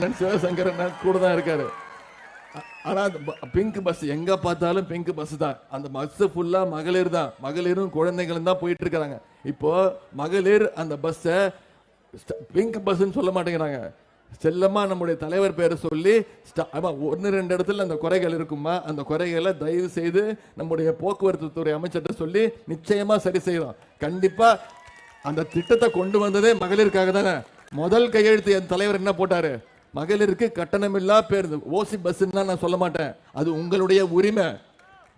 அண்ணன் சிவசங்கர் அண்ணன் கூட தான் இருக்காரு. ஆனால் ஆனா அந்த ப- பிங்க் பஸ் எங்க பார்த்தாலும் பிங்க் பஸ் தான். அந்த பஸ் ஃபுல்லா மகளிர் தான். மகளிரும் குழந்தைகளும் தான் போயிட்டு இருக்காங்க இப்போ மகளிர் அந்த பஸ்ஸை பிங்க் பஸ்ன்னு சொல்ல மாட்டேங்கிறாங்க. செல்லமா நம்முடைய தலைவர் பேரை சொல்லி ஸ்ட- ஒன்று ரெண்டு இடத்துல அந்த குறைகள் இருக்குமா அந்த குறைகளை தயவு செய்து நம்முடைய போக்குவரத்து துறை அமைச்சர்கிட்ட சொல்லி நிச்சயமா சரி செய்யலாம் கண்டிப்பா அந்த திட்டத்தை கொண்டு வந்ததே மகளிருக்காக தானே. முதல் கையெழுத்து என் தலைவர் என்ன போட்டாரு? மகளிருக்கு கட்டணமில்லா பேருந்து. ஓசி பஸ்ன்னு நான் சொல்ல மாட்டேன். அது உங்களுடைய உரிமை.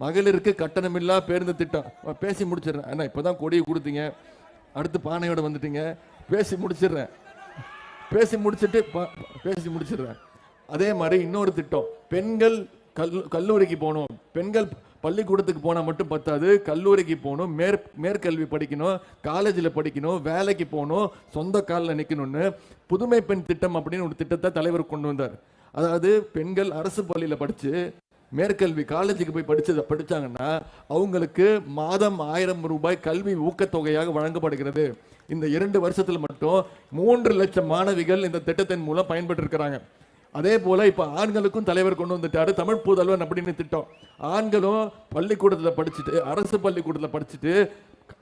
மகளிருக்கு கட்டணமில்லா பேருந்து திட்டம். பேசி முடிச்சிடுறேன். அண்ணா இப்பதான் கொடியை கொடுத்தீங்க. அடுத்து பானையோட வந்துட்டீங்க. பேசி முடிச்சிடுறேன். பேசி முடிச்சுட்டு பேசி முடிச்சிடுறேன். அதே மாதிரி இன்னொரு திட்டம். பெண்கள் கல் கல்லூரிக்கு போகணும். பெண்கள் பள்ளிக்கூடத்துக்கு போனால் மட்டும் பத்தாது கல்லூரிக்கு போகணும் மேற் மேற்கல்வி படிக்கணும் காலேஜில் படிக்கணும் வேலைக்கு போகணும் சொந்த காலில் நிற்கணும்னு புதுமை பெண் திட்டம் அப்படின்னு ஒரு திட்டத்தை தலைவர் கொண்டு வந்தார். அதாவது பெண்கள் அரசு பள்ளியில் படித்து மேற்கல்வி காலேஜுக்கு போய் படிச்சு படிச்சாங்கன்னா அவங்களுக்கு மாதம் ஆயிரம் ரூபாய் கல்வி ஊக்கத்தொகையாக வழங்கப்படுகிறது. இந்த இரண்டு வருஷத்தில் மட்டும் மூன்று லட்சம் மாணவிகள் இந்த திட்டத்தின் மூலம் பயன்பட்டு இருக்கிறாங்க அதே போல இப்போ ஆண்களுக்கும் தலைவர் கொண்டு வந்துட்டாரு. தமிழ் புதல்வன் அப்படின்னு திட்டம். ஆண்களும் பள்ளிக்கூடத்தில் படிச்சுட்டு அரசு பள்ளிக்கூடத்தில் படிச்சுட்டு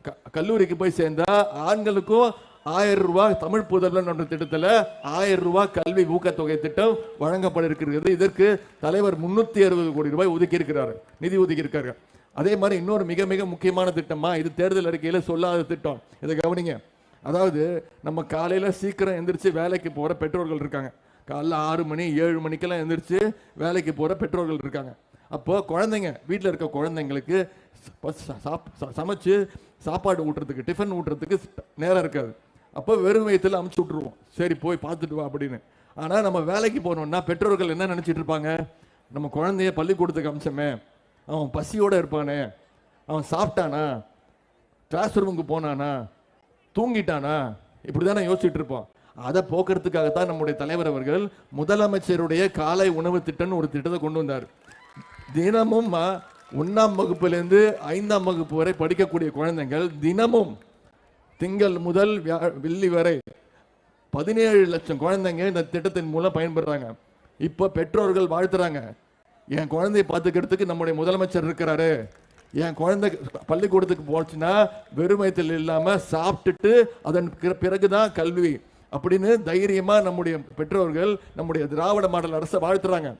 க- கல்லூரிக்கு போய் சேர்ந்தா ஆண்களுக்கும் ஆயிரம் ரூபாய் தமிழ் புதல்வன் என்ற திட்டத்தில் ஆயிரம் ரூபாய் கல்வி ஊக்கத்தொகை திட்டம் வழங்கப்பட்டிருக்கிறது. இதற்கு தலைவர் முன்னூத்தி அறுபது கோடி ரூபாய் ஒதுக்கியிருக்கிறார். நிதி ஒதுக்கி இருக்காரு அதே மாதிரி இன்னொரு மிக மிக முக்கியமான திட்டமா இது தேர்தல் அறிக்கையில் சொல்லாத திட்டம். இதை கவனிங்க. அதாவது நம்ம காலையில் சீக்கிரம் எந்திரிச்சு வேலைக்கு போகிற பெற்றோர்கள் இருக்காங்க. காலைல ஆறு மணி ஏழு மணிக்கெல்லாம் எழுந்திரிச்சு வேலைக்கு போகிற பெற்றோர்கள் இருக்காங்க. அப்போது குழந்தைங்க வீட்டில் இருக்க குழந்தைங்களுக்கு சாப்- சமைச்சு சாப்பாடு ஊட்டுறதுக்கு டிஃபன் ஊட்டுறதுக்கு நேரம் இருக்காது. அப்போ வெறும் வயிற்றுல அமுச்சு விட்ருவோம் சரி போய் பார்த்துட்டு வா அப்படின்னு. ஆனால் நம்ம வேலைக்கு போனோம்னா பெற்றோர்கள் என்ன நினச்சிட்டு இருப்பாங்க? நம்ம குழந்தைய பள்ளிக்கூடத்துக்கு அமிச்சோமே. அவன் பசியோடு இருப்பானே. அவன் சாப்பிட்டானா? கிளாஸ் ரூமுக்கு போனானா? தூங்கிட்டானா? இப்படி தானே யோசிச்சுட்டு இருப்பான் அதை போக்குறதுக்காகத்தான் நம்முடைய தலைவர் அவர்கள் முதலமைச்சருடைய காலை உணவு திட்டம்னு ஒரு திட்டத்தை கொண்டு வந்தார். தினமும் ஒன்றாம் வகுப்புலேருந்து ஐந்தாம் வகுப்பு வரை படிக்கக்கூடிய குழந்தைகள் தினமும் திங்கள் முதல் வெள்ளி வரை பதினேழு லட்சம் குழந்தைங்க இந்த திட்டத்தின் மூலம் பயன்படுறாங்க இப்போ பெற்றோர்கள் வாழ்த்துறாங்க. என் குழந்தையை பார்த்துக்கிறதுக்கு நம்முடைய முதலமைச்சர் இருக்கிறாரு. என் குழந்தை பள்ளிக்கூடத்துக்கு போச்சுன்னா வெறும் இல்லாமல் சாப்பிட்டுட்டு அதன் பிற- பிறகுதான் கல்வி. அப்படின்னு தைரியமா நம்முடைய பெற்றோர்கள் நம்முடைய திராவிட மாடல் அரசை வாழ்த்துறாங்க.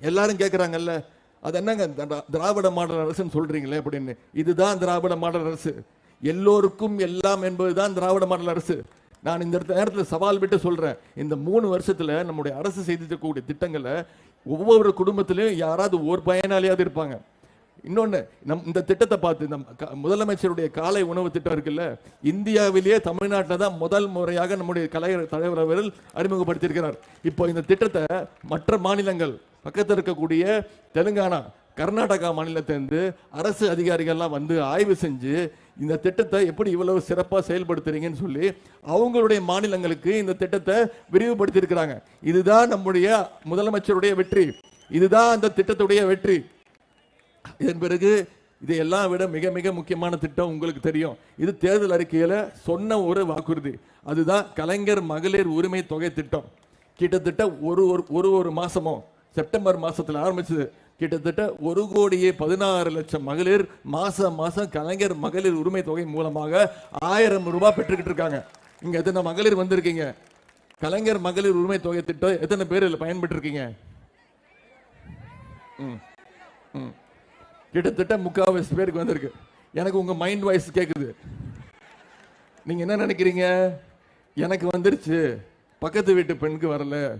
எல்லாரும் கேட்குறாங்கல்ல அது என்னங்க திரா- திராவிட மாடல் அரசுன்னு சொல்றீங்களே? அப்படின்னு. இதுதான் திராவிட மாடல் அரசு. எல்லோருக்கும் எல்லாம் என்பதுதான் திராவிட மாடல் அரசு. நான் இந்த நேரத்தில் சவால் விட்டு சொல்கிறேன் இந்த மூணு வருஷத்தில் நம்முடைய அரசு செய்திருக்கக்கூடிய திட்டங்களை ஒவ்வொரு குடும்பத்திலையும் யாராவது ஒரு பயனாளியாவது இருப்பாங்க. இன்னொன்று நம் இந்த திட்டத்தை பார்த்து நம் க- முதலமைச்சருடைய காலை உணவு திட்டம் இருக்குல்ல இந்தியாவிலேயே தமிழ்நாட்டில் தான் முதல் முறையாக நம்முடைய கலை தலைவர் அவர்கள் அறிமுகப்படுத்தியிருக்கிறார். இப்போ இந்த திட்டத்தை மற்ற மாநிலங்கள் பக்கத்தில் இருக்கக்கூடிய தெலுங்கானா கர்நாடகா மாநிலத்திலிருந்து அரசு அதிகாரிகள்லாம் வந்து ஆய்வு செஞ்சு இந்த திட்டத்தை எப்படி இவ்வளவு சிறப்பாக செயல்படுத்துறீங்கன்னு சொல்லி அவங்களுடைய மாநிலங்களுக்கு இந்த திட்டத்தை விரிவுபடுத்தியிருக்கிறாங்க. இதுதான் நம்முடைய முதலமைச்சருடைய வெற்றி. இதுதான் அந்த திட்டத்துடைய வெற்றி. இதன் பிறகு இதையெல்லாம் விட மிக மிக முக்கியமான திட்டம் உங்களுக்கு தெரியும். இது தேர்தல் அறிக்கையில் சொன்ன ஒரு வாக்குறுதி. அதுதான் கலைஞர் மகளிர் உரிமை தொகை திட்டம். கிட்டத்தட்ட ஒரு ஒரு ஒரு ஒரு மாதமும் செப்டம்பர் மாதத்தில் ஆரம்பிச்சது. கிட்டத்தட்ட ஒரு கோடியே பதினாறு லட்சம் மகளிர் மாதம் மாசம் கலைஞர் மகளிர் உரிமை தொகை மூலமாக ஆயிரம் ரூபாய் பெற்றுக்கிட்டு இருக்காங்க. இங்க எத்தனை மகளிர் வந்திருக்கீங்க? கலைஞர் மகளிர் உரிமை தொகை திட்டம் எத்தனை பேர் இதில் பயன்பெற்று இருக்கீங்க கிட்டத்தட்ட முக்காவாசி பேருக்கு வந்திருக்கு. எனக்கு உங்கள் மைண்ட் வாய்ஸ் கேட்குது நீங்க என்ன நினைக்கிறீங்க? எனக்கு வந்துருச்சு. பக்கத்து வீட்டு பெண்ணுக்கு வரல.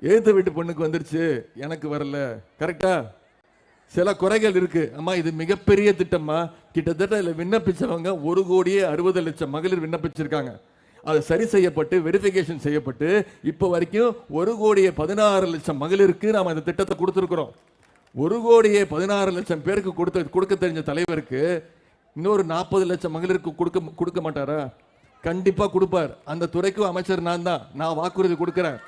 எழுத்து வீட்டு பெண்ணுக்கு வந்துருச்சு. எனக்கு வரல. கரெக்டா சில குறைகள் இருக்கு. அம்மா இது மிகப்பெரிய திட்டமா கிட்டத்தட்ட இதில் விண்ணப்பிச்சவங்க ஒரு கோடியே அறுபது லட்சம் மகளிர் விண்ணப்பிச்சிருக்காங்க. அது சரி செய்யப்பட்டு வெரிஃபிகேஷன் செய்யப்பட்டு இப்போ வரைக்கும் ஒரு கோடியே பதினாறு லட்சம் மகளிருக்கு நாம் இந்த திட்டத்தை கொடுத்துருக்குறோம். ஒரு கோடியே பதினாறு லட்சம் பேருக்கு கொடுத்த கொடுக்க தெரிஞ்ச தலைவருக்கு இன்னொரு நாற்பது லட்சம் மகளிருக்கு கொடுக்க கொடுக்க மாட்டாரா? கண்டிப்பாக கொடுப்பார். அந்த துறைக்கும் அமைச்சர் நான் தான். நான் வாக்குறுதி கொடுக்குறேன்.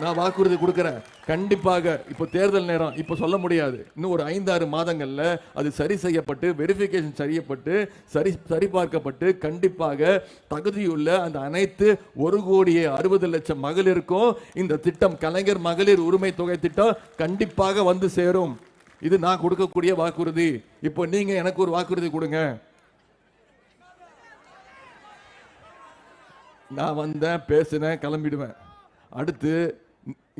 நான் வாக்குறுதி கொடுக்குறேன். கண்டிப்பாக இப்போ தேர்தல் நேரம். இப்போ சொல்ல முடியாது. இன்னும் ஒரு ஐந்தாறு மாதங்களில் அது சரி செய்யப்பட்டு வெரிஃபிகேஷன் செய்யப்பட்டு சரி சரிபார்க்கப்பட்டு கண்டிப்பாக தகுதியுள்ள அந்த அனைத்து ஒரு கோடியே அறுபது லட்சம் மகளிருக்கும் இந்த திட்டம் கலைஞர் மகளிர் உரிமை தொகை திட்டம் கண்டிப்பாக வந்து சேரும். இது நான் கொடுக்கக்கூடிய வாக்குறுதி. இப்போ நீங்கள் எனக்கு ஒரு வாக்குறுதி கொடுங்க. நான் வந்தேன் பேசினேன் கிளம்பிடுவேன். அடுத்து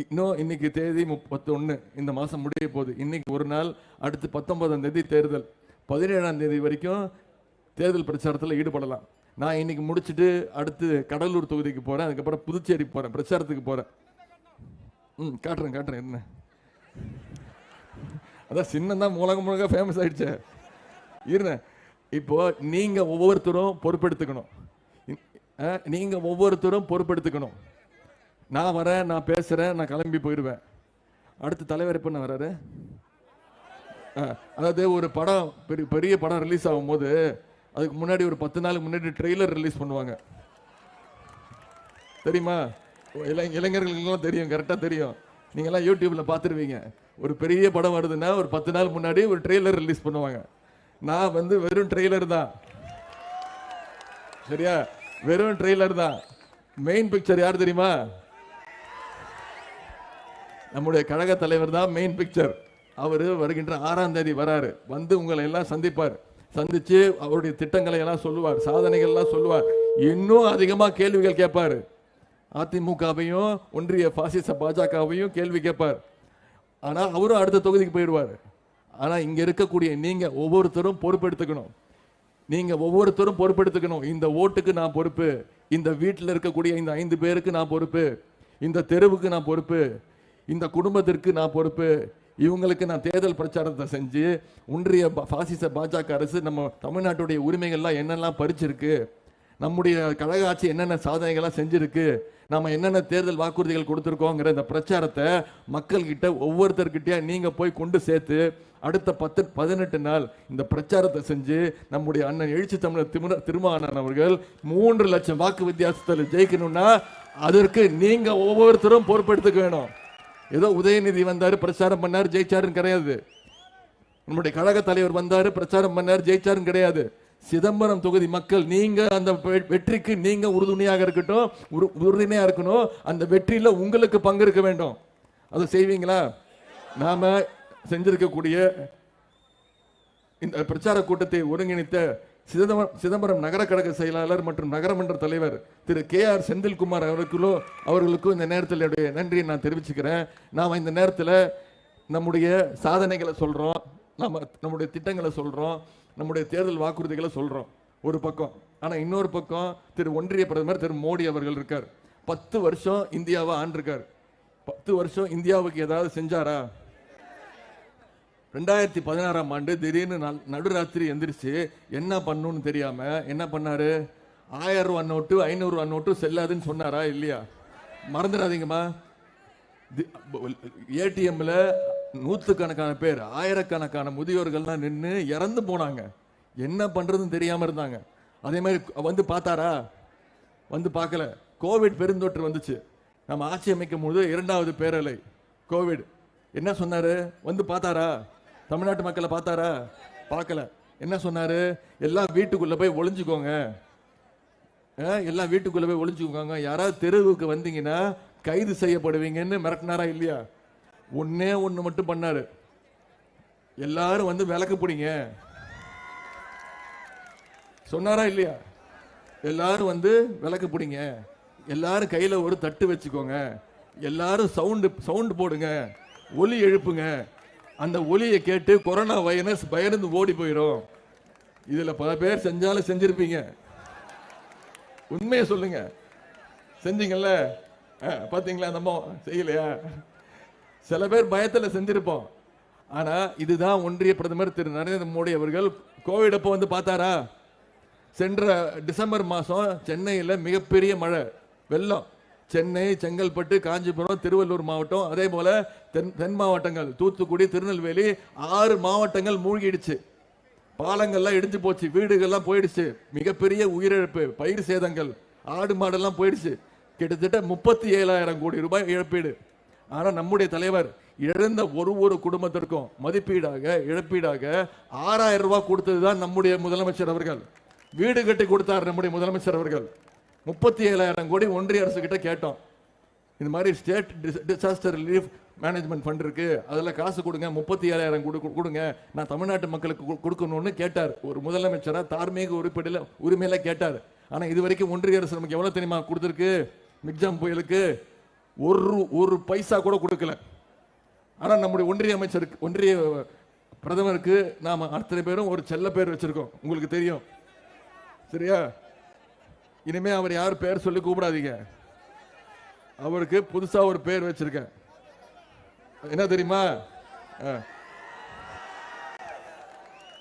இன்னும் இன்னைக்கு தேதி முப்பத்தொன்று இந்த மாதம் முடிய போகுது. இன்னைக்கு ஒரு நாள் அடுத்து பத்தொன்பதாம் தேதி தேர்தல். பதினேழாம் தேதி வரைக்கும் தேர்தல் பிரச்சாரத்தில் ஈடுபடலாம். நான் இன்னைக்கு முடிச்சுட்டு அடுத்து கடலூர் தொகுதிக்கு போகிறேன் அதுக்கப்புறம் புதுச்சேரி போகிறேன் பிரச்சாரத்துக்கு போகிறேன் ம் காட்டுறேன் காட்டுறேன். என்ன? அதான் சின்னம் தான் முழங்க முழங்க ஃபேமஸ் ஆயிடுச்சே. இருங்க. இப்போ நீங்கள் ஒவ்வொருத்தரும் பொறுப்பெடுத்துக்கணும். நீங்கள் ஒவ்வொருத்தரும் பொறுப்பெடுத்துக்கணும். நான் வரேன் நான் பேசுறேன் நான் கிளம்பி போயிடுவேன். அடுத்த தலைவர் எப்போ நான் வர்றாரு அதாவது ஒரு படம் பெரிய பெரிய படம் ரிலீஸ் ஆகும்போது அதுக்கு முன்னாடி ஒரு பத்து நாளுக்கு முன்னாடி ட்ரெய்லர் ரிலீஸ் பண்ணுவாங்க. தெரியுமா? இளை இளைஞர்களுக்கெல்லாம் தெரியும் கரெக்டாக தெரியும். நீங்கள்லாம் யூடியூப்பில் பார்த்துருவீங்க. ஒரு பெரிய படம் வருதுன்னா ஒரு பத்து நாள் முன்னாடி ஒரு ட்ரெய்லர் ரிலீஸ் பண்ணுவாங்க. நான் வந்து வெறும் ட்ரெய்லர் தான். சரியா? வெறும் ட்ரெய்லர் தான். மெயின் பிக்சர் யார் தெரியுமா? நம்முடைய கழக தலைவர் தான் மெயின் பிக்சர் அவர் வருகின்ற ஆறாம் தேதி வராரு. வந்து உங்களை எல்லாம் சந்திப்பார். சந்திச்சு அவருடைய திட்டங்களை எல்லாம் சொல்லுவார். சாதனைகள் எல்லாம் சொல்லுவார். இன்னும் அதிகமாக கேள்விகள் கேட்பார். அதிமுகவையும் ஒன்றிய பாசிச பாஜகவையும் கேள்வி கேட்பார். ஆனால் அவரும் அடுத்த தொகுதிக்கு போயிடுவார். ஆனால் இங்கே இருக்கக்கூடிய நீங்கள் ஒவ்வொருத்தரும் பொறுப்பெடுத்துக்கணும். நீங்கள் ஒவ்வொருத்தரும் பொறுப்பெடுத்துக்கணும். இந்த ஓட்டுக்கு நான் பொறுப்பு. இந்த வீட்டில் இருக்கக்கூடிய இந்த ஐந்து பேருக்கு நான் பொறுப்பு. இந்த தெருவுக்கு நான் பொறுப்பு. இந்த குடும்பத்திற்கு நான் பொறுப்பு. இவங்களுக்கு நான் தேர்தல் பிரச்சாரத்தை செஞ்சு ஒன்றிய பா- பாசிச பாஜக அரசு நம்ம தமிழ்நாட்டுடைய உரிமைகள்லாம் என்னெல்லாம் பறிச்சிருக்கு நம்முடைய கழக ஆட்சி என்னென்ன சாதனைகள்லாம் செஞ்சிருக்கு நம்ம என்னென்ன தேர்தல் வாக்குறுதிகள் கொடுத்துருக்கோங்கிற இந்த பிரச்சாரத்தை மக்கள்கிட்ட ஒவ்வொருத்தர்கிட்டயா நீங்கள் போய் கொண்டு சேர்த்து அடுத்த பத்து பதினெட்டு நாள் இந்த பிரச்சாரத்தை செஞ்சு நம்முடைய அண்ணன் எழுச்சி தமிழர் திருமண திருமாவளவன் அவர்கள் மூன்று லட்சம் வாக்கு வித்தியாசத்தில் ஜெயிக்கணும்னா அதற்கு நீங்கள் ஒவ்வொருத்தரும் பொறுப்பெடுத்துக்க வேணும். ஏதோ உதயநிதி வந்தார் பிரச்சாரம் பண்ணார் ஜெயிச்சாருன்னு கிடையாது. நம்முடைய கழக தலைவர் வந்தார் பிரச்சாரம் பண்ணார் ஜெயிச்சாருன்னு கிடையாது. சிதம்பரம் தொகுதி மக்கள் நீங்க அந்த வெ- வெற்றிக்கு நீங்க உறுதுணையாக இருக்கட்டும் உறு- உறுதுணையா இருக்கணும் அந்த வெற்றியில உங்களுக்கு பங்கு இருக்க வேண்டும். அதை செய்வீங்களா? நாம செஞ்சிருக்கக்கூடிய இந்த பிரச்சார கூட்டத்தை ஒருங்கிணைத்த சிதம்பரம் சிதம்பரம் நகர கழக செயலாளர் மற்றும் நகரமன்ற தலைவர் திரு கே ஆர் செந்தில்குமார் அவர்களுக்கோ அவர்களுக்கும் இந்த நேரத்தில் என்னுடைய நன்றியை நான் தெரிவிச்சுக்கிறேன். நாம் இந்த நேரத்தில் நம்முடைய சாதனைகளை சொல்கிறோம் நம்ம நம்முடைய திட்டங்களை சொல்கிறோம் நம்முடைய தேர்தல் வாக்குறுதிகளை சொல்கிறோம் ஒரு பக்கம். ஆனால் இன்னொரு பக்கம் திரு ஒன்றிய பிரதமர் திரு மோடி அவர்கள் இருக்கார். பத்து வருஷம் இந்தியாவை ஆண்டிருக்கார். பத்து வருஷம் இந்தியாவுக்கு ஏதாவது செஞ்சாரா? ரெண்டாயிரத்தி பதினாறாம் ஆண்டு திடீர்னு நல்- நடுராத்திரி எந்திரிச்சு என்ன பண்ணுன்னு தெரியாம என்ன பண்ணாரு? ஆயிரம் ரூபா நோட்டு ஐநூறு ரூபா நோட்டு செல்லாதுன்னு சொன்னாரா இல்லையா? மறந்துடாதீங்கம்மா. ஏடிஎம்ல நூற்றுக்கணக்கான பேர் ஆயிரக்கணக்கான முதியோர்கள்லாம் நின்று இறந்து போனாங்க. என்ன பண்ணுறதுன்னு தெரியாமல் இருந்தாங்க. அதே மாதிரி வந்து பார்த்தாரா? வந்து பார்க்கல. கோவிட் பெருந்தொற்று வந்துச்சு. நம்ம ஆட்சி அமைக்கும் போது இரண்டாவது பேரலை கோவிட். என்ன சொன்னார்? வந்து பார்த்தாரா? தமிழ்நாட்டு மக்களை பார்த்தாரா? பார்க்கல. என்ன சொன்னாரு? எல்லாம் வீட்டுக்குள்ள போய் ஒளிஞ்சுக்கோங்க. எல்லாம் வீட்டுக்குள்ள போய் ஒளிஞ்சுக்கோங்க. யாராவது தெருவுக்கு வந்தீங்கன்னா கைது செய்யப்படுவீங்கன்னு மிரட்டினாரா இல்லையா? ஒன்னே ஒன்று மட்டும் பண்ணாரு. எல்லாரும் வந்து விளக்கு பிடிங்க. சொன்னாரா இல்லையா? எல்லாரும் வந்து விளக்கு பிடிங்க. எல்லாரும் கையில் ஒரு தட்டு வச்சுக்கோங்க. எல்லாரும் சவுண்டு சவுண்டு போடுங்க. ஒலி எழுப்புங்க. அந்த ஒலியை கேட்டு கொரோனா வைரஸ் பயந்து ஓடி போயிடும் இதில் பல பேர் செஞ்சாலும் செஞ்சிருப்பீங்க. உண்மையை சொல்லுங்க. செஞ்சீங்கல்ல? பார்த்தீங்களா நம்ம செய்யலையா? சில பேர் பயத்தில் செஞ்சிருப்போம். ஆனால் இதுதான் ஒன்றிய பிரதமர் திரு. நரேந்திர மோடி அவர்கள் கோவிட் அப்போ வந்து பார்த்தாரா? சென்ற டிசம்பர் மாதம் சென்னையில் மிகப்பெரிய மழை வெள்ளம். சென்னை செங்கல்பட்டு காஞ்சிபுரம் திருவள்ளூர் மாவட்டம் அதே போல தென் தென் மாவட்டங்கள் தூத்துக்குடி திருநெல்வேலி ஆறு மாவட்டங்கள் மூழ்கிடுச்சு. பாலங்கள்லாம் இடிஞ்சு போச்சு வீடுகள்லாம் போயிடுச்சு. மிகப்பெரிய உயிரிழப்பு பயிர் சேதங்கள் ஆடு மாடெல்லாம் போயிடுச்சு. கிட்டத்தட்ட முப்பத்தி ஏழாயிரம் கோடி ரூபாய் இழப்பீடு. ஆனால் நம்முடைய தலைவர் இழந்த ஒரு ஒரு குடும்பத்திற்கும் மதிப்பீடாக இழப்பீடாக ஆறாயிரம் ரூபாய் கொடுத்ததுதான் நம்முடைய முதலமைச்சர் அவர்கள். வீடு கட்டி கொடுத்தார் நம்முடைய முதலமைச்சர் அவர்கள். முப்பத்தி ஏழாயிரம் கோடி ஒன்றிய அரசு கிட்ட கேட்டோம். இந்த மாதிரி state disaster relief management fund இருக்கு. அதில் காசு கொடுங்க முப்பத்தி ஏழாயிரம் கொடு கொடுங்க. நான் தமிழ்நாட்டு மக்களுக்கு கொடுக்கணும்னு கேட்டார். ஒரு முதலமைச்சராக தார்மீக உறுப்பிடில் உரிமையில கேட்டார். ஆனால் இது வரைக்கும் ஒன்றிய அரசு நமக்கு எவ்வளோ தெரியுமா கொடுத்துருக்கு? மிக்ஜாம் புயலுக்கு ஒரு ஒரு பைசா கூட கொடுக்கல. ஆனால் நம்முடைய ஒன்றிய அமைச்சருக்கு ஒன்றிய பிரதமருக்கு நாம் அத்தனை பேரும் ஒரு செல்ல பேர் வச்சுருக்கோம். உங்களுக்கு தெரியும். சரியா? இனிமே அவர் யார் பேர் சொல்லி கூப்பிடாதீங்க. அவருக்கு புதுசா ஒரு பேர் வச்சிருக்கேன். என்ன தெரியுமா? ஆ.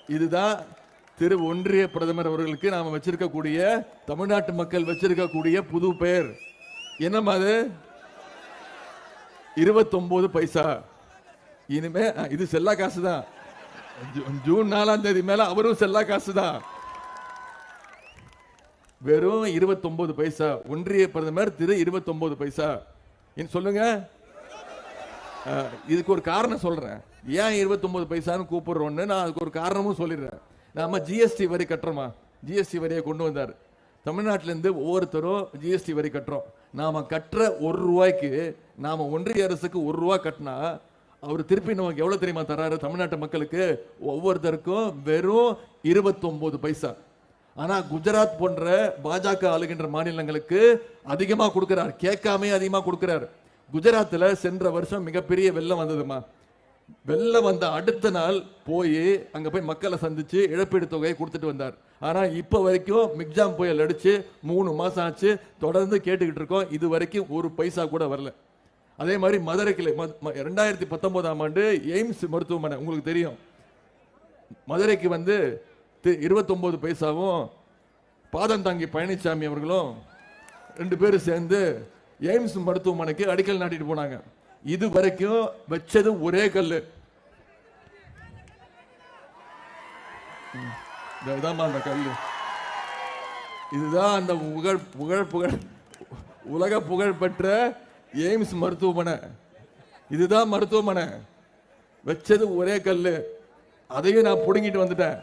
இதுதான் திரு ஒன்றிய பிரதமர் அவர்களுக்கு நாம வச்சிருக்கக்கூடிய தமிழ்நாட்டு மக்கள் வச்சிருக்கக்கூடிய புது பெயர் என்னம்மா அது? இருபத்தொன்பது பைசா. இனிமே இது செல்லா காசு தான் ஜூன் நாலாம் தேதி மேல அவரும் செல்லா காசு தான் வெறும் 29 பைசா. ஒன்றிய பிரதமர் திரு 29 பைசா. சொல்லுங்க. இதுக்கு ஒரு காரணம் சொல்றேன். ஏன் 29 பைசான்னு கூப்பிடுறோன்னு நான் அதுக்கு ஒரு காரணமும் சொல்லிடுறேன். நாம ஜிஎஸ்டி வரி கட்டுறோமா? ஜிஎஸ்டி வரியை கொண்டு வந்தார். தமிழ்நாட்டிலேருந்து ஒவ்வொருத்தரும் ஜிஎஸ்டி வரி கட்டுறோம். நாம கட்டுற ஒரு ரூபாய்க்கு நாம ஒன்றிய அரசுக்கு ஒரு ரூபா கட்டினா அவர் திருப்பி நமக்கு எவ்வளோ தெரியுமா தராரு? தமிழ்நாட்டு மக்களுக்கு ஒவ்வொருத்தருக்கும் வெறும் 29 பைசா. ஆனால் குஜராத் போன்ற பாஜக ஆளுகின்ற மாநிலங்களுக்கு அதிகமாக கொடுக்குறார். கேட்காமே அதிகமாக கொடுக்குறாரு. குஜராத்தில் சென்ற வருஷம் மிகப்பெரிய வெள்ளம் வந்ததுமா. வெள்ளம் வந்த அடுத்த நாள் போய் அங்கே போய் மக்களை சந்தித்து இழப்பீடு தொகையை கொடுத்துட்டு வந்தார். ஆனால் இப்போ வரைக்கும் மிக்ஜாம் புயல் அடித்து மூணு மாதம் ஆச்சு. தொடர்ந்து கேட்டுக்கிட்டு இருக்கோம். இது வரைக்கும் ஒரு பைசா கூட வரல. அதே மாதிரி மதுரை கிளை ரெண்டாயிரத்தி பத்தொன்பதாம் ஆண்டு எய்ம்ஸ் மருத்துவமனை உங்களுக்கு தெரியும். மதுரைக்கு வந்து இருபத்தொம்போது பைசாவும் பாதம் தாங்கி பழனிசாமி அவர்களும் ரெண்டு பேரும் சேர்ந்து எய்ம்ஸ் மருத்துவமனைக்கு அடிக்கல் நாட்டிட்டு போனாங்க. இது வரைக்கும் வச்சது ஒரே கல் ம், அந்த கல் இதுதான் அந்த புகழ் புகழ் புகழ் உலக புகழ் பெற்ற எய்ம்ஸ் மருத்துவமனை. இதுதான் மருத்துவமனை. வச்சது ஒரே கல் அதையும் நான் புடுங்கிட்டு வந்துட்டேன்.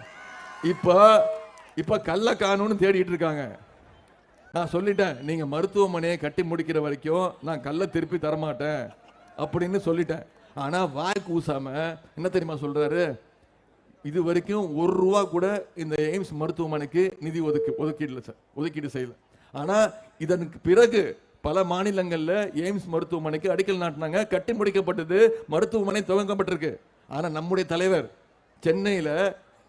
இப்போ இப்போ கல்லை காணும்னு தேடிட்டு இருக்காங்க. நான் சொல்லிட்டேன் நீங்க மருத்துவமனையை கட்டி முடிக்கிற வரைக்கும் நான் கல்லை திருப்பி தரமாட்டேன் அப்படின்னு சொல்லிட்டேன். ஆனா வாய் கூசாம என்ன தெரியுமா சொல்றாரு? இது வரைக்கும் ஒரு ரூபா கூட இந்த எய்ம்ஸ் மருத்துவமனைக்கு நிதி ஒதுக்கி ஒதுக்கீடுல சார் ஒதுக்கீடு செய்யல. ஆனா இதற்கு பிறகு பல மாநிலங்களில் எய்ம்ஸ் மருத்துவமனைக்கு அடிக்கல் நாட்டினாங்க. கட்டி முடிக்கப்பட்டது மருத்துவமனை துவங்கப்பட்டிருக்கு. ஆனால் நம்முடைய தலைவர் சென்னையில்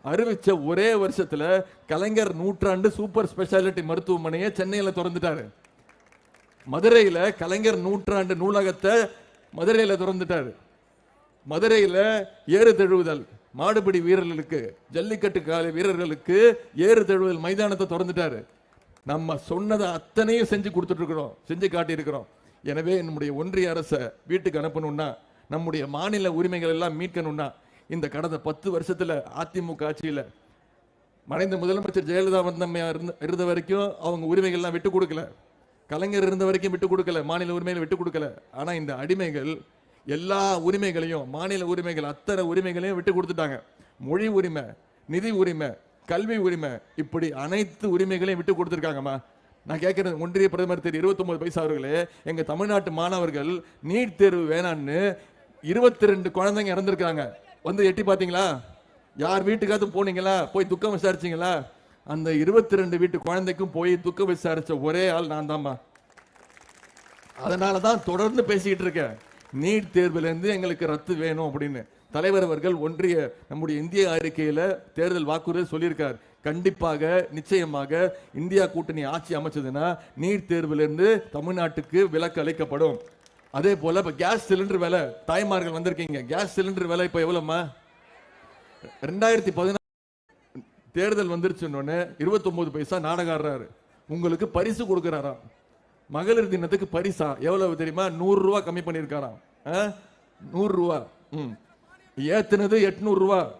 அறிவிச்ச ஒரே வருஷத்துல கலைஞர் நூற்றாண்டு சூப்பர் ஸ்பெஷாலிட்டி மருத்துவமனையை சென்னையில திறந்துட்டாரு. மதுரையில கலைஞர் நூற்றாண்டு நூலகத்தை மதுரையில திறந்துட்டாரு. மதுரையில ஏறு தழுவுதல் மாடுபிடி வீரர்களுக்கு ஜல்லிக்கட்டு கால வீரர்களுக்கு ஏறு தழுவுதல் மைதானத்தை திறந்துட்டாரு. நம்ம சொன்னதை அத்தனையும் செஞ்சு கொடுத்துட்டு இருக்கிறோம் செஞ்சு காட்டியிருக்கிறோம். எனவே நம்முடைய ஒன்றிய அரசை வீட்டுக்கு அனுப்பணும்னா நம்முடைய மாநில உரிமைகள் எல்லாம் மீட்கணும்னா இந்த கடந்த பத்து வருஷத்தில் அதிமுக ஆட்சியில் மறைந்த முதலமைச்சர் ஜெயலலிதா வந்தம்மையா இருந்த இருந்த வரைக்கும் அவங்க உரிமைகள்லாம் விட்டு கொடுக்கல. கலைஞர் இருந்த வரைக்கும் விட்டு கொடுக்கல. மாநில உரிமைகளை விட்டு கொடுக்கல. ஆனால் இந்த அடிமைகள் எல்லா உரிமைகளையும் மாநில உரிமைகள் அத்தனை உரிமைகளையும் விட்டு கொடுத்துட்டாங்க. மொழி உரிமை நிதி உரிமை கல்வி உரிமை இப்படி அனைத்து உரிமைகளையும் விட்டு கொடுத்துருக்காங்கம்மா. நான் கேட்குறது ஒன்றிய பிரதமர் திரு 29 பைசா அவர்களே எங்கள் தமிழ்நாட்டு மாணவர்கள் நீட் தேர்வு வேணான்னு இருபத்தி ரெண்டு குழந்தைங்க இறந்துருக்காங்க. வந்து எட்டி பார்த்தீங்களா? யார் வீட்டுக்காவது போனீங்களா? போய் துக்கம் விசாரிச்சீங்களா? அந்த இருபத்தி ரெண்டு வீட்டு குழந்தைக்கும் போய் துக்கம் விசாரிச்ச ஒரே ஆள் நான் தாம்மா அதனால தான் தொடர்ந்து பேசிக்கிட்டு இருக்கேன். நீட் தேர்வுலேருந்து எங்களுக்கு ரத்து வேணும் அப்படின்னு. தலைவர் அவர்கள் ஒன்றிய நம்முடைய இந்திய அறிக்கையில் தேர்தல் வாக்குறுதி சொல்லியிருக்கார். கண்டிப்பாக நிச்சயமாக இந்தியா கூட்டணி ஆட்சி அமைச்சதுன்னா நீட் தேர்விலிருந்து தமிழ்நாட்டுக்கு விலக்கு அளிக்கப்படும். அதே போல இப்ப கேஸ் சிலிண்டர் விலை தாய்மார்கள் வந்திருக்கீங்க. கேஸ் சிலிண்டர் விலை இப்ப எவ்வளவுமா ரெண்டாயிரத்தி பதினாறு தேர்தல் வந்துருச்சுன்னு இருபத்தொன்பது பைசா நாடகாடுறாரு. உங்களுக்கு பரிசு கொடுக்குறாராம். மகளிர் தினத்துக்கு பரிசா எவ்வளவு தெரியுமா? நூறு ரூபா கம்மி பண்ணியிருக்காராம் ஆ? நூறு ரூபா. ம். ஏத்துனது எட்நூறு ரூபா.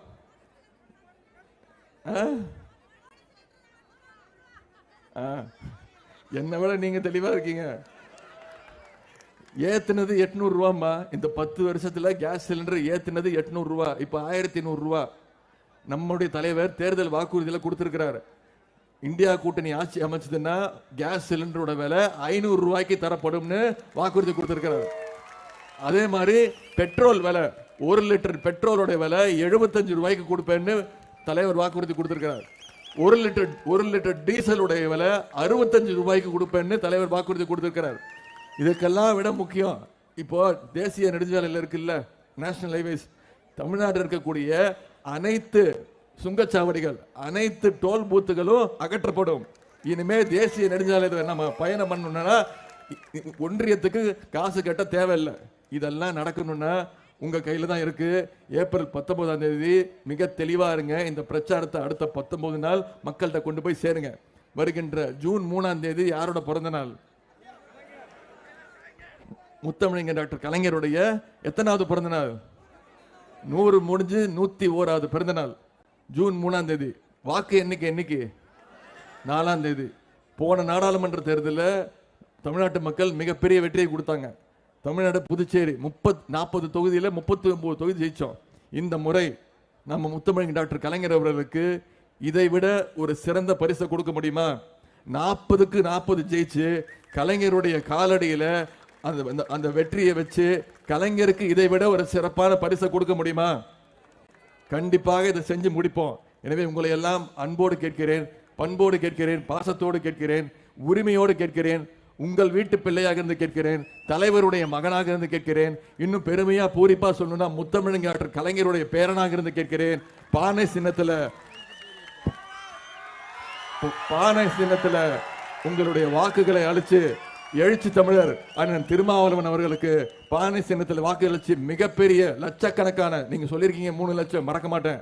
ஆ? ஆ. என்னை விட நீங்க தெளிவா இருக்கீங்க? ஏத்துனது எட்நூறு ரூபாம்மா இந்த பத்து வருஷத்துல கேஸ் சிலிண்டர் ஏத்துனது எட்நூறு ரூபா இப்ப ஆயிரத்தி நூறு ரூபா நம்முடைய தலைவர் தேர்தல் வாக்குறுதியில கொடுத்திருக்கிறார். இந்தியா கூட்டணி ஆட்சி அமைச்சதுன்னா கேஸ் சிலிண்டரோட விலை ஐநூறு ரூபாய்க்கு தரப்படும்னு வாக்குறுதி கொடுத்திருக்கிறார். அதே மாதிரி பெட்ரோல் விலை ஒரு லிட்டர் பெட்ரோலோட விலை எழுபத்தஞ்சு ரூபாய்க்கு கொடுப்பேன்னு தலைவர் வாக்குறுதி கொடுத்திருக்கிறார். ஒரு லிட்டர் ஒரு லிட்டர் டீசலுடைய விலை அறுபத்தஞ்சு ரூபாய்க்கு கொடுப்பேன்னு தலைவர் வாக்குறுதி கொடுத்திருக்கிறார். இதுக்கெல்லாம் விட முக்கியம். இப்போ தேசிய நெடுஞ்சாலையில் இருக்குல்ல நேஷனல் ஹைவேஸ் தமிழ்நாட்டில் இருக்கக்கூடிய அனைத்து சுங்கச்சாவடிகள் அனைத்து டோல் பூத்துகளும் அகற்றப்படும். இனிமே தேசிய நெடுஞ்சாலையில் நம்ம பயணம் பண்ணணும்னா ஒன்றியத்துக்கு காசு கட்ட தேவையில்லை. இதெல்லாம் நடக்கணும்னா உங்கள் கையில் தான் இருக்குது ஏப்ரல் பத்தொம்போதாம் தேதி மிக தெளிவாக இருங்க. இந்த பிரச்சாரத்தை அடுத்த பத்தொம்போது நாள் மக்கள்கிட்ட கொண்டு போய் சேருங்க. வருகின்ற ஜூன் மூணாம் தேதி யாரோட பிறந்த நாள்? முத்தமிழிங்க டாக்டர். கலைஞருடைய எத்தனாவது பிறந்த நாள் நூறு முடிஞ்சு நூத்தி ஓராவது பிறந்த நாள் ஜூன் மூணாம் தேதி. வாக்கு எண்ணிக்கை என்னைக்கு நாலாம் தேதி. போன நாடாளுமன்ற தேர்தலில் தமிழ்நாட்டு மக்கள் மிகப்பெரிய வெற்றியை கொடுத்தாங்க. தமிழ்நாடு புதுச்சேரி முப்பத் நாற்பது தொகுதியில் முப்பத்தி ஒம்பது தொகுதி ஜெயித்தோம் இந்த முறை நம்ம முத்தமிழ் டாக்டர் கலைஞர் அவர்களுக்கு இதை விட ஒரு சிறந்த பரிசை கொடுக்க முடியுமா? நாற்பதுக்கு நாற்பது ஜெயிச்சு கலைஞருடைய காலடியில அந்த அந்த- அந்த வெற்றியை வச்சு கலைஞருக்கு இதை விட ஒரு சிறப்பான பரிசை கொடுக்க முடியுமா? கண்டிப்பாக இதை செஞ்சு முடிப்போம். எனவே உங்களை எல்லாம் அன்போடு கேட்கிறேன் பண்போடு கேட்கிறேன் பாசத்தோடு கேட்கிறேன் உரிமையோடு கேட்கிறேன் உங்கள் வீட்டு பிள்ளையாக இருந்து கேட்கிறேன் தலைவருடைய மகனாக இருந்து கேட்கிறேன் இன்னும் பெருமையா பூரிப்பா சொல்லணும்னா முத்தமிழங்காற்று கலைஞருடைய பேரனாக இருந்து கேட்கிறேன். பானை சின்னத்துல பானை சின்னத்துல உங்களுடைய வாக்குகளை அழிச்சு எழுச்சி தமிழர் அண்ணன் திருமாவளவன் அவர்களுக்கு பழனி சின்னத்தில் வாக்கு எழுச்சி மிகப்பெரிய லட்சக்கணக்கான நீங்க சொல்லியிருக்கீங்க மூணு லட்சம் மறக்க மாட்டேன்.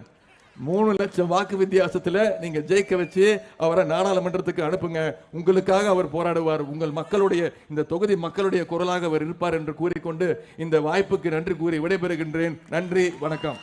மூணு லட்சம் வாக்கு வித்தியாசத்தில் நீங்கள் ஜெயிக்க வச்சு அவரை நாடாளுமன்றத்துக்கு அனுப்புங்க. உங்களுக்காக அவர் போராடுவார். உங்கள் மக்களுடைய இந்த தொகுதி மக்களுடைய குரலாக அவர் இருப்பார் என்று கூறிக்கொண்டு இந்த வாய்ப்புக்கு நன்றி கூறி விடைபெறுகின்றேன். நன்றி வணக்கம்.